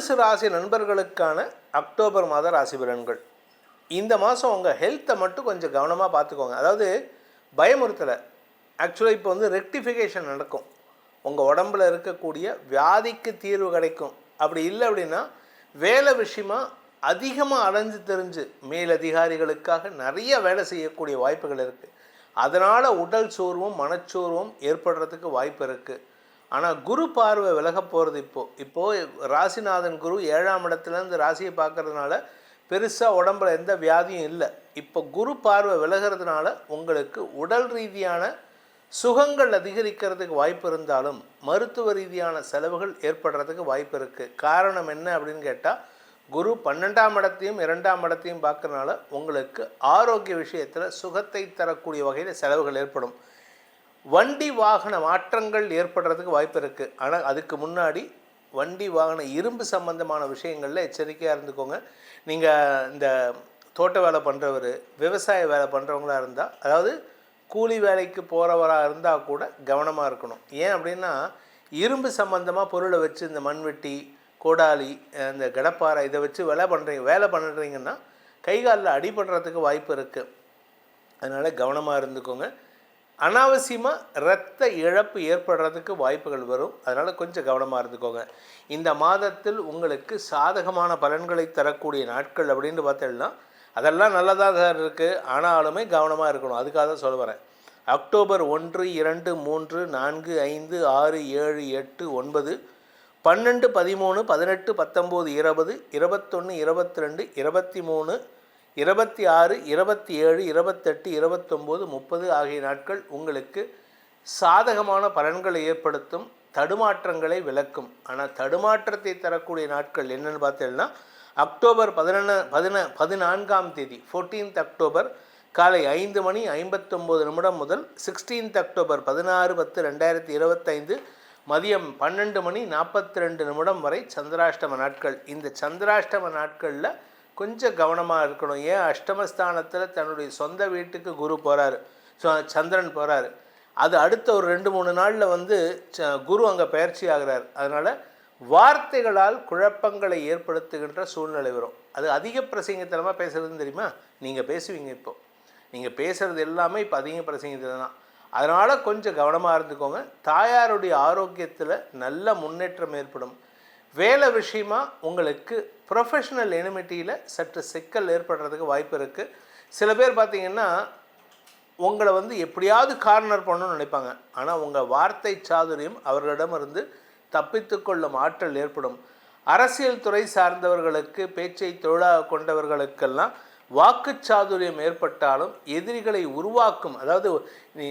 தனுசு ராசி நண்பர்களுக்கான அக்டோபர் மாத ராசி பலன்கள். இந்த மாதம் உங்கள் ஹெல்த்தை மட்டும் கொஞ்சம் கவனமாக பார்த்துக்கோங்க. அதாவது பயமுறுத்தலை. ஆக்சுவலாக இப்போ வந்து ரெக்டிஃபிகேஷன் நடக்கும். உங்கள் உடம்புல இருக்கக்கூடிய வியாதிக்கு தீர்வு கிடைக்கும். அப்படி இல்லை அப்படின்னா வேலை விஷயமாக அதிகமாக அலைஞ்சு தெரிஞ்சு மேலதிகாரிகளுக்காக நிறைய வேலை செய்யக்கூடிய வாய்ப்புகள் இருக்குது அதனால் உடல் சோர்வும் மனச்சோர்வும் ஏற்படுறதுக்கு வாய்ப்பு இருக்குது ஆனால் குரு பார்வை விலக போகிறது இப்போது இப்போது ராசிநாதன் குரு ஏழாம் இடத்துலேருந்து ராசியை பார்க்கறதுனால பெருசாக உடம்புல எந்த வியாதியும் இல்லை. இப்போ குரு பார்வை விலகிறதுனால உங்களுக்கு உடல் ரீதியான சுகங்கள் அதிகரிக்கிறதுக்கு வாய்ப்பு இருந்தாலும் மருத்துவ ரீதியான செலவுகள் ஏற்படுறதுக்கு வாய்ப்பு இருக்குது காரணம் என்ன அப்படின்னு கேட்டால் குரு பன்னெண்டாம் இடத்தையும் இரண்டாம் இடத்தையும் பார்க்கறனால உங்களுக்கு ஆரோக்கிய விஷயத்தில் சுகத்தை தரக்கூடிய வகையில் செலவுகள் ஏற்படும். வண்டி வாகன மாற்றங்கள் ஏற்படுறதுக்கு வாய்ப்பு இருக்குது ஆனால் அதுக்கு முன்னாடி வண்டி வாகன இரும்பு சம்பந்தமான விஷயங்களில் எச்சரிக்கையாக இருந்துக்கோங்க. நீங்கள் இந்த தோட்ட வேலை பண்ணுறவர் விவசாய வேலை பண்ணுறவங்களா இருந்தால் அதாவது கூலி வேலைக்கு போகிறவராக இருந்தால் கூட கவனமாக இருக்கணும். ஏன் அப்படின்னா இரும்பு சம்மந்தமாக பொருளை வச்சு இந்த மண்வெட்டி கோடாலி இந்த கடப்பாறை இதை வச்சு வேலை பண்ணுறீங்க வேலை பண்ணுறீங்கன்னா கை காலில் அடிபடுறதுக்கு வாய்ப்பு இருக்குது அதனால் கவனமாக இருந்துக்கோங்க. அனாவசியமாக இரத்த இழப்பு ஏற்படுறதுக்கு வாய்ப்புகள் வரும். அதனால் கொஞ்சம் கவனமாக இருந்துக்கோங்க. இந்த மாதத்தில் உங்களுக்கு சாதகமான பலன்களை தரக்கூடிய நாட்கள் அப்படின்னு பார்த்தோம்னா அதெல்லாம் நல்லதாக தான் இருக்குது ஆனாலுமே கவனமாக இருக்கணும். அதுக்காக தான் சொல்ல வரேன். அக்டோபர் ஒன்று இரண்டு மூன்று நான்கு ஐந்து ஆறு ஏழு எட்டு ஒன்பது பன்னெண்டு பதிமூணு பதினெட்டு பத்தொம்போது இருபது இருபத்தொன்று இருபத்தி ரெண்டு இருபத்தி மூணு இருபத்தி ஆறு இருபத்தி ஏழு இருபத்தெட்டு இருபத்தொம்போது முப்பது ஆகிய நாட்கள் உங்களுக்கு சாதகமான பலன்களை ஏற்படுத்தும் தடுமாற்றங்களை விளக்கும். ஆனால் தடுமாற்றத்தை தரக்கூடிய நாட்கள் என்னென்னு பார்த்தீங்கன்னா அக்டோபர் பதினொன்று பதின பதினான்காம் தேதி ஃபோர்டீன்த் அக்டோபர் காலை ஐந்து மணி ஐம்பத்தொம்போது நிமிடம் முதல் சிக்ஸ்டீன்த் அக்டோபர் பதினாறு பத்து ரெண்டாயிரத்தி இருபத்தைந்து மதியம் பன்னெண்டு மணி நாற்பத்தி ரெண்டு நிமிடம் வரை சந்திராஷ்டம நாட்கள். இந்த சந்திராஷ்டம நாட்களில் கொஞ்சம் கவனமாக இருக்கணும். ஏன்? அஷ்டமஸ்தானத்தில் தன்னுடைய சொந்த வீட்டுக்கு குரு போகிறாரு சந்திரன் போகிறாரு அது அடுத்த ஒரு ரெண்டு மூணு நாளில் வந்து ச- குரு அங்கே பயிற்சி ஆகிறார். அதனால் வார்த்தைகளால் குழப்பங்களை ஏற்படுத்துகின்ற சூழ்நிலை வரும். அது அதிக பிரசங்கத்தனமாக பேசுகிறதுன்னு தெரியுமா? நீங்கள் பேசுவீங்க இப்போ. நீங்கள் பேசுகிறது எல்லாமே இப்போ அதிக பிரசங்கத்தில் தான். அதனால் கொஞ்சம் கவனமாக இருந்துக்கோங்க. தாயாருடைய ஆரோக்கியத்தில் நல்ல முன்னேற்றம் ஏற்படும். வேலை விஷயமா உங்களுக்கு ப்ரொஃபஷனல் எனிமிட்டியில் சற்று சிக்கல் ஏற்படுறதுக்கு வாய்ப்பு இருக்குது சில பேர் பார்த்தீங்கன்னா உங்களை வந்து எப்படியாவது கார்னர் பண்ணணும்னு நினைப்பாங்க. ஆனால் உங்கள் வார்த்தை சாதுரியம் அவர்களிடமிருந்து தப்பித்துக்கொள்ளும் ஆற்றல் ஏற்படும். அரசியல் துறை சார்ந்தவர்களுக்கு பேச்சை தொழிலாக கொண்டவர்களுக்கெல்லாம் வாக்குச்சாதுரியம் ஏற்பட்டாலும் எதிரிகளை உருவாக்கும் அதாவது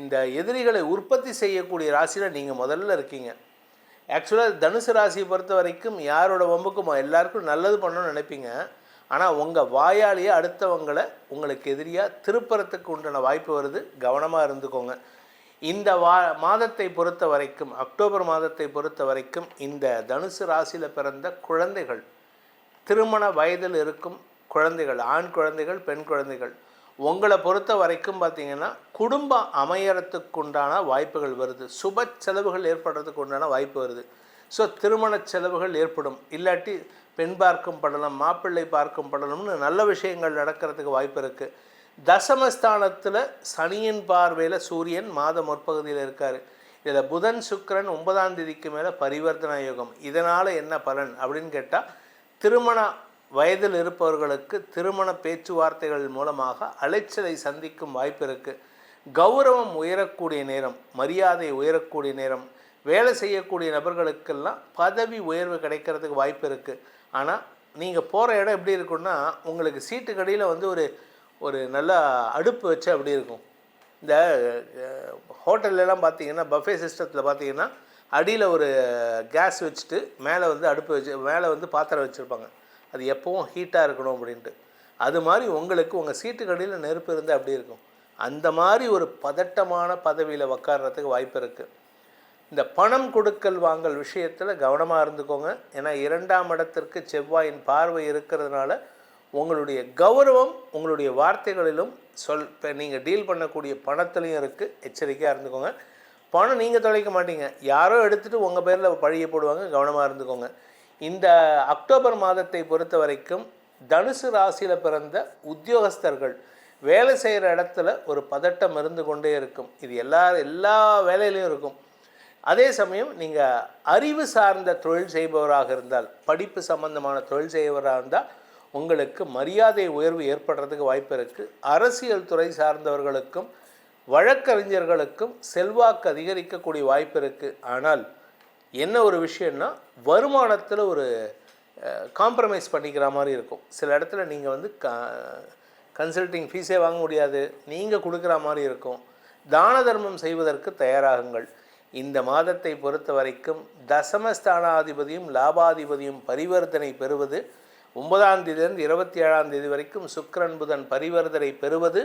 இந்த எதிரிகளை உற்பத்தி செய்யக்கூடிய ராசியில் நீங்கள் முதல்ல இருக்கீங்க. ஆக்சுவலாக தனுசு ராசியை பொறுத்த வரைக்கும் யாரோட வம்புக்கும் எல்லாருக்கும் நல்லது பண்ணணும்னு நினைப்பீங்க. ஆனால் உங்கள் வாயாலேயே அடுத்தவங்களை உங்களுக்கு எதிரியாக திருப்புறத்துக்கு உண்டான வாய்ப்பு வருது. கவனமாக இருந்துக்கோங்க. இந்த வா மாதத்தை பொறுத்த வரைக்கும் அக்டோபர் மாதத்தை பொறுத்த வரைக்கும் இந்த தனுசு ராசியில் பிறந்த குழந்தைகள் திருமண வயதில் இருக்கும் குழந்தைகள் ஆண் குழந்தைகள் பெண் குழந்தைகள் உங்களை பொறுத்த வரைக்கும் பார்த்தீங்கன்னா குடும்பம் அமையறதுக்குண்டான வாய்ப்புகள் வருது. சுப செலவுகள் ஏற்படுறதுக்கு உண்டான வாய்ப்பு வருது. ஸோ திருமண செலவுகள் ஏற்படும். இல்லாட்டி பெண் பார்க்கும் படலம் மாப்பிள்ளை பார்க்கும் படலம்னு நல்ல விஷயங்கள் நடக்கிறதுக்கு வாய்ப்பு இருக்குது தசமஸ்தானத்தில் சனியின் பார்வையில் சூரியன் மாத முற்பகுதியில் இருக்கார். இதில் புதன் சுக்கிரன் ஒன்பதாம் தேதிக்கு மேலே பரிவர்த்தன யோகம். இதனால் என்ன பலன் அப்படின்னு கேட்டால் திருமண வயதில் இருப்பவர்களுக்கு திருமண பேச்சுவார்த்தைகள் மூலமாக அலைச்சலை சந்திக்கும் வாய்ப்பு இருக்குது கௌரவம் உயரக்கூடிய நேரம் மரியாதை உயரக்கூடிய நேரம் வேலை செய்யக்கூடிய நபர்களுக்கெல்லாம் பதவி உயர்வு கிடைக்கிறதுக்கு வாய்ப்பு இருக்குது ஆனால் நீங்கள் போகிற இடம் எப்படி இருக்குன்னா உங்களுக்கு சீட்டு கடையில் வந்து ஒரு ஒரு நல்ல அடுப்பு வச்சு அப்படி இருக்கும். இந்த ஹோட்டல்லலாம் பார்த்தீங்கன்னா பஃபே சிஸ்டத்தில் பார்த்தீங்கன்னா அடியில் ஒரு கேஸ் வச்சுட்டு மேலே வந்து அடுப்பு வச்சு மேலே வந்து பாத்திரம் வச்சுருப்பாங்க. அது எப்போவும் ஹீட்டாக இருக்கணும் அப்படின்ட்டு. அது மாதிரி உங்களுக்கு உங்கள் சீட்டு கடையில் நெருப்பு இருந்தால் அப்படி இருக்கும். அந்த மாதிரி ஒரு பதட்டமான பதவியில் உக்கார்றதுக்கு வாய்ப்பு இருக்குது இந்த பணம் கொடுக்கல் வாங்கல் விஷயத்தில் கவனமாக இருந்துக்கோங்க. ஏன்னா இரண்டாம் இடத்திற்கு செவ்வாயின் பார்வை இருக்கிறதுனால உங்களுடைய கௌரவம் உங்களுடைய வார்த்தைகளிலும் சொல் இப்போ நீங்கள் டீல் பண்ணக்கூடிய பணத்துலையும் இருக்குது எச்சரிக்கையாக இருந்துக்கோங்க. பணம் நீங்கள் தொலைக்க மாட்டீங்க. யாரோ எடுத்துகிட்டு உங்கள் பேரில் பழிய போடுவாங்க. கவனமாக இருந்துக்கோங்க. இந்த அக்டோபர் மாதத்தை பொறுத்த வரைக்கும் தனுசு ராசியில் பிறந்த உத்தியோகஸ்தர்கள் வேலை செய்கிற இடத்துல ஒரு பதட்டம் இருந்து கொண்டே இருக்கும். இது எல்லா எல்லா வேலையிலையும் இருக்கும். அதே சமயம் நீங்கள் அறிவு சார்ந்த தொழில் செய்பவராக இருந்தால் படிப்பு சம்பந்தமான தொழில் செய்பவராக இருந்தால் உங்களுக்கு மரியாதை உயர்வு ஏற்படுறதுக்கு வாய்ப்பு இருக்குது அரசியல் துறை சார்ந்தவர்களுக்கும் வழக்கறிஞர்களுக்கும் செல்வாக்கு அதிகரிக்கக்கூடிய வாய்ப்பு இருக்குது ஆனால் என்ன ஒரு விஷயம்னா வருமானத்தில் ஒரு காம்ப்ரமைஸ் பண்ணிக்கிற மாதிரி இருக்கும். சில இடத்துல நீங்கள் வந்து க கன்சல்டிங் ஃபீஸே வாங்க முடியாது. நீங்கள் கொடுக்குற மாதிரி இருக்கும். தான தர்மம் செய்வதற்கு தயாராகுங்கள். இந்த மாதத்தை பொறுத்த வரைக்கும் தசமஸ்தானாதிபதியும் லாபாதிபதியும் பரிவர்த்தனை பெறுவது ஒன்பதாம் தேதியிலிருந்து இருபத்தி ஏழாம் தேதி வரைக்கும் சுக்கரன் புதன் பரிவர்த்தனை பெறுவது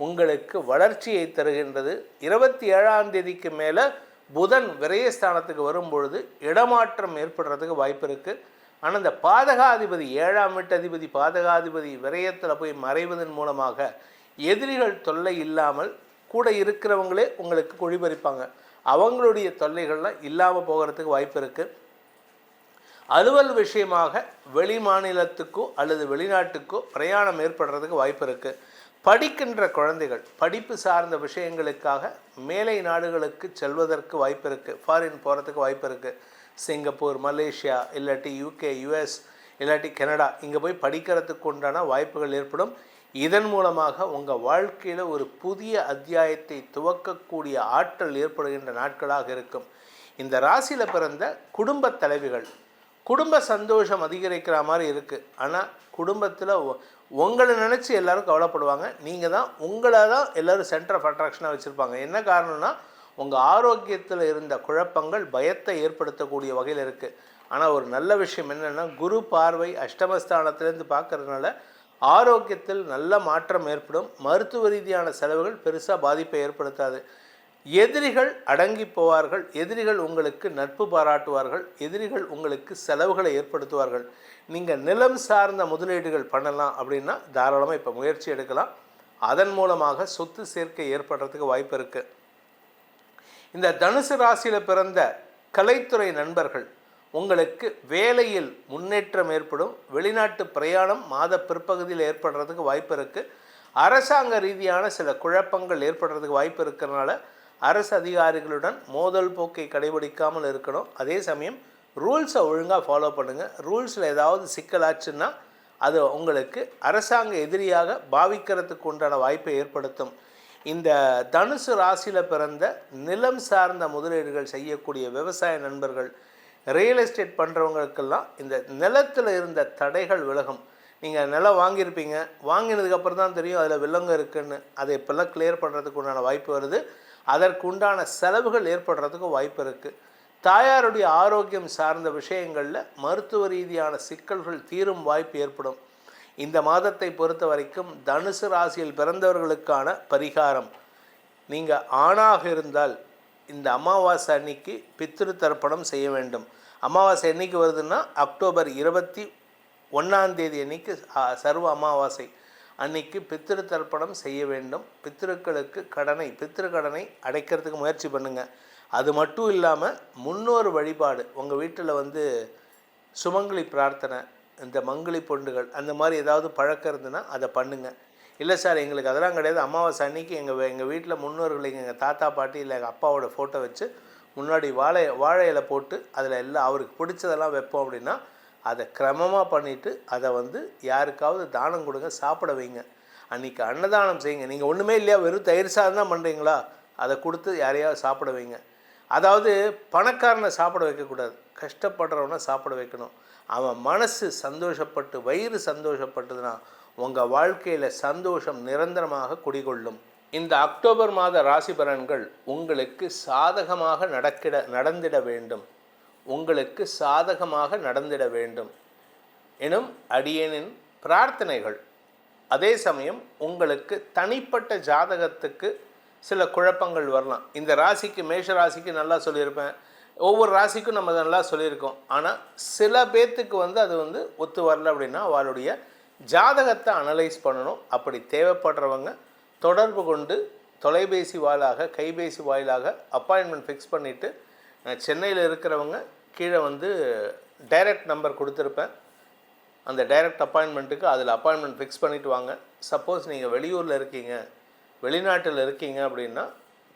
உங்களுக்கு வளர்ச்சியை தருகின்றது. இருபத்தி ஏழாம் தேதிக்கு மேலே புதன் விரயஸ்தானத்துக்கு வரும்பொழுது இடமாற்றம் ஏற்படுறதுக்கு வாய்ப்பு இருக்குது ஆனால் இந்த பாதகாதிபதி ஏழாம் எட்டு அதிபதி பாதகாதிபதி விரயத்தில் போய் மறைவதன் மூலமாக எதிரிகள் தொல்லை இல்லாமல் கூட இருக்கிறவங்களே உங்களுக்கு குழிபறிப்பாங்க. அவங்களுடைய தொல்லைகள்லாம் இல்லாமல் போகிறதுக்கு வாய்ப்பு இருக்குது அலுவல் விஷயமாக வெளி மாநிலத்துக்கோ அல்லது வெளிநாட்டுக்கோ பிரயாணம் ஏற்படுறதுக்கு வாய்ப்பு இருக்குது படிக்கின்ற குழந்தைகள் படிப்பு சார்ந்த விஷயங்களுக்காக மேலை நாடுகளுக்கு செல்வதற்கு வாய்ப்பு இருக்குது ஃபாரின் போகிறதுக்கு வாய்ப்பு இருக்குது சிங்கப்பூர் மலேசியா இல்லாட்டி யூகே யுஎஸ் இல்லாட்டி கனடா இங்கே போய் படிக்கிறதுக்கு உண்டான வாய்ப்புகள் ஏற்படும். இதன் மூலமாக உங்கள் வாழ்க்கையில் ஒரு புதிய அத்தியாயத்தை துவக்கக்கூடிய ஆற்றல் ஏற்படுகின்ற நாட்களாக இருக்கும். இந்த ராசியில் பிறந்த குடும்பத் தலைவிகள் குடும்ப சந்தோஷம் அதிகரிக்கிற மாதிரி இருக்குது ஆனால் குடும்பத்தில் உங்களை நினச்சி எல்லோரும் கவலைப்படுவாங்க. நீங்கள் தான் உங்களை தான் எல்லோரும் சென்டர் ஆஃப் அட்ராக்ஷனாக வச்சுருப்பாங்க. என்ன காரணம்னா உங்கள் ஆரோக்கியத்தில் இருந்த குழப்பங்கள் பயத்தை ஏற்படுத்தக்கூடிய வகையில் இருக்குது ஆனால் ஒரு நல்ல விஷயம் என்னென்னா குரு பார்வை அஷ்டமஸ்தானத்திலேருந்து பார்க்கறதுனால ஆரோக்கியத்தில் நல்ல மாற்றம் ஏற்படும். மருத்துவ ரீதியான செலவுகள் பெருசாக பாதிப்பை ஏற்படுத்தாது. எதிரிகள் அடங்கி போவார்கள். எதிரிகள் உங்களுக்கு நட்பு பாராட்டுவார்கள். எதிரிகள் உங்களுக்கு செலவுகளை ஏற்படுத்துவார்கள். நீங்கள் நிலம் சார்ந்த முதலீடுகள் பண்ணலாம் அப்படின்னா தாராளமாக இப்போ முயற்சி எடுக்கலாம். அதன் மூலமாக சொத்து சேர்க்கை ஏற்படுறதுக்கு வாய்ப்பு இருக்குது இந்த தனுசு ராசியில் பிறந்த கலைத்துறை நண்பர்கள் உங்களுக்கு வேலையில் முன்னேற்றம் ஏற்படும். வெளிநாட்டு பிரயாணம் மாத பிற்பகுதியில் ஏற்படுறதுக்கு வாய்ப்பு இருக்குது அரசாங்க ரீதியான சில குழப்பங்கள் ஏற்படுறதுக்கு வாய்ப்பு இருக்கிறனால அரசு அதிகாரிகளுடன் மோதல் போக்கை கடைபிடிக்காமல் இருக்கணும். அதே சமயம் ரூல்ஸை ஒழுங்காக ஃபாலோ பண்ணுங்கள் ரூல்ஸில் ஏதாவது சிக்கலாச்சுன்னா அது உங்களுக்கு அரசாங்க எதிரியாக பாவிக்கிறதுக்கு உண்டான வாய்ப்பை ஏற்படுத்தும். இந்த தனுசு ராசியில் பிறந்த நிலம் சார்ந்த முதலீடுகள் செய்யக்கூடிய விவசாய நண்பர்கள் ரியல் எஸ்டேட் பண்ணுறவங்களுக்கெல்லாம் இந்த நிலத்தில் இருந்த தடைகள் விலகும். நீங்கள் நிலம் வாங்கியிருப்பீங்க. வாங்கினதுக்கப்புறம் தான் தெரியும் அதில் வில்லங்க இருக்குன்னு. அதை இப்போல்லாம் கிளியர் பண்ணுறதுக்கு உண்டான வாய்ப்பு வருது. அதற்குண்டான செலவுகள் ஏற்படுறதுக்கும் வாய்ப்பு இருக்குது தாயாருடைய ஆரோக்கியம் சார்ந்த விஷயங்களில் மருத்துவ ரீதியான சிக்கல்கள் தீரும் வாய்ப்பு ஏற்படும். இந்த மாதத்தை பொறுத்த வரைக்கும் தனுசு ராசியில் பிறந்தவர்களுக்கான பரிகாரம். நீங்கள் ஆணாக இருந்தால் இந்த அமாவாசை அன்னைக்கு பித்திரு தர்ப்பணம் செய்ய வேண்டும். அமாவாசை என்னைக்கு வருதுன்னா அக்டோபர் இருபத்தி ஒன்றாந்தேதி அன்னைக்கு சர்வ அமாவாசை. அன்னைக்கு பித்திரு தர்ப்பணம் செய்ய வேண்டும். பித்திருக்களுக்கு கடனை பித்திரு கடனை அடைக்கிறதுக்கு முயற்சி பண்ணுங்கள் அது மட்டும் இல்லாமல் முன்னோர் வழிபாடு. உங்கள் வீட்டில் வந்து சுமங்கலி பிரார்த்தனை இந்த மங்களி பொண்டுகள் அந்த மாதிரி ஏதாவது பழக்கம் இருந்ததுன்னா அதை பண்ணுங்கள் இல்லை சார் எங்களுக்கு அதெல்லாம் கிடையாது. அமாவாசை அன்னைக்கு எங்கள் எங்கள் வீட்டில் முன்னோர்கள் எங்கள் தாத்தா பாட்டி இல்லை எங்கள் அப்பாவோட ஃபோட்டோ வச்சு முன்னாடி வாழை வாழை இலை போட்டு அதில் எல்லாம் அவருக்கு பிடிச்சதெல்லாம் வைப்போம் அப்படின்னா அதை கிரமமாக பண்ணிவிட்டு அதை வந்து யாருக்காவது தானம் கொடுங்க சாப்பிட வைங்க. அன்றைக்கி அன்னதானம் செய்யுங்க. நீங்கள் ஒன்றுமே இல்லையா? வெறும் தயிர் சாதம் தான் பண்ணுறீங்களா அதை கொடுத்து யாரையாவது சாப்பிட வைங்க. அதாவது பணக்காரனை சாப்பிட வைக்கக்கூடாது. கஷ்டப்படுறவனை சாப்பிட வைக்கணும். அவன் மனசு சந்தோஷப்பட்டு வயிறு சந்தோஷப்பட்டதுன்னா உங்கள் வாழ்க்கையில் சந்தோஷம் நிரந்தரமாக குடிகொள்ளும். இந்த அக்டோபர் மாத ராசி பலன்கள் உங்களுக்கு சாதகமாக நடக்கிட நடந்திட வேண்டும். உங்களுக்கு சாதகமாக நடந்திட வேண்டும். எனும் அடியனின் பிரார்த்தனைகள். அதே சமயம் உங்களுக்கு தனிப்பட்ட ஜாதகத்துக்கு சில குழப்பங்கள் வரலாம். இந்த ராசிக்கு மேஷ ராசிக்கு நல்லா சொல்லியிருப்பேன். ஒவ்வொரு ராசிக்கும் நம்ம நல்லா சொல்லியிருக்கோம். ஆனால் சில பேர்த்துக்கு வந்து அது வந்து ஒத்து வரல அப்படின்னா அவளுடைய ஜாதகத்தை அனலைஸ் பண்ணணும். அப்படி தேவைப்படுறவங்க தொடர்பு கொண்டு தொலைபேசி வாயிலாக கைபேசி வாயிலாக அப்பாயின்மெண்ட் ஃபிக்ஸ் பண்ணிவிட்டு சென்னையில் இருக்கிறவங்க கீழே வந்து டைரக்ட் நம்பர் கொடுத்துருப்பேன். அந்த டைரக்ட் அப்பாயின்மெண்ட்டுக்கு அதில் அப்பாயின்மெண்ட் ஃபிக்ஸ் பண்ணிவிட்டு வாங்க. சப்போஸ் நீங்கள் வெளியூரில் இருக்கீங்க வெளிநாட்டில் இருக்கீங்க அப்படின்னா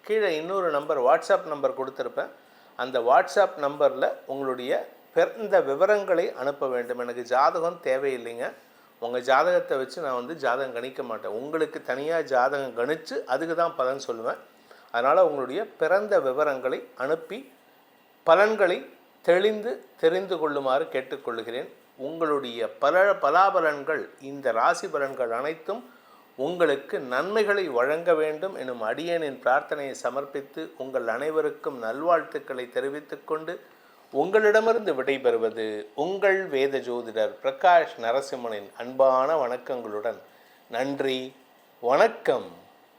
கீழே இன்னொரு நம்பர் வாட்ஸ்அப் நம்பர் கொடுத்துருப்பேன். அந்த வாட்ஸ்அப் நம்பரில் உங்களுடைய பிறந்த விவரங்களை அனுப்ப வேண்டும். எனக்கு ஜாதகம் தேவையில்லைங்க. உங்கள் ஜாதகத்தை வச்சு நான் வந்து ஜாதகம் கணிக்க மாட்டேன். உங்களுக்கு தனியாக ஜாதகம் கணித்து அதுக்கு தான் பலன் சொல்லுவேன். அதனால் உங்களுடைய பிறந்த விவரங்களை அனுப்பி பலன்களை தெளிந்து தெரிந்து கொள்ளுமாறு கேட்டுக்கொள்கிறேன். உங்களுடைய பல பலாபலன்கள் இந்த ராசி பலன்கள் அனைத்தும் உங்களுக்கு நன்மைகளை வழங்க வேண்டும் எனும் அடியனின் பிரார்த்தனையை சமர்ப்பித்து உங்கள் அனைவருக்கும் நல்வாழ்த்துக்களை தெரிவித்துக்கொண்டு உங்களிடமிருந்து விடைபெறுவது உங்கள் வேத ஜோதிடர் பிரகாஷ் நரசிம்மனின் அன்பான வணக்கங்களுடன். நன்றி வணக்கம்.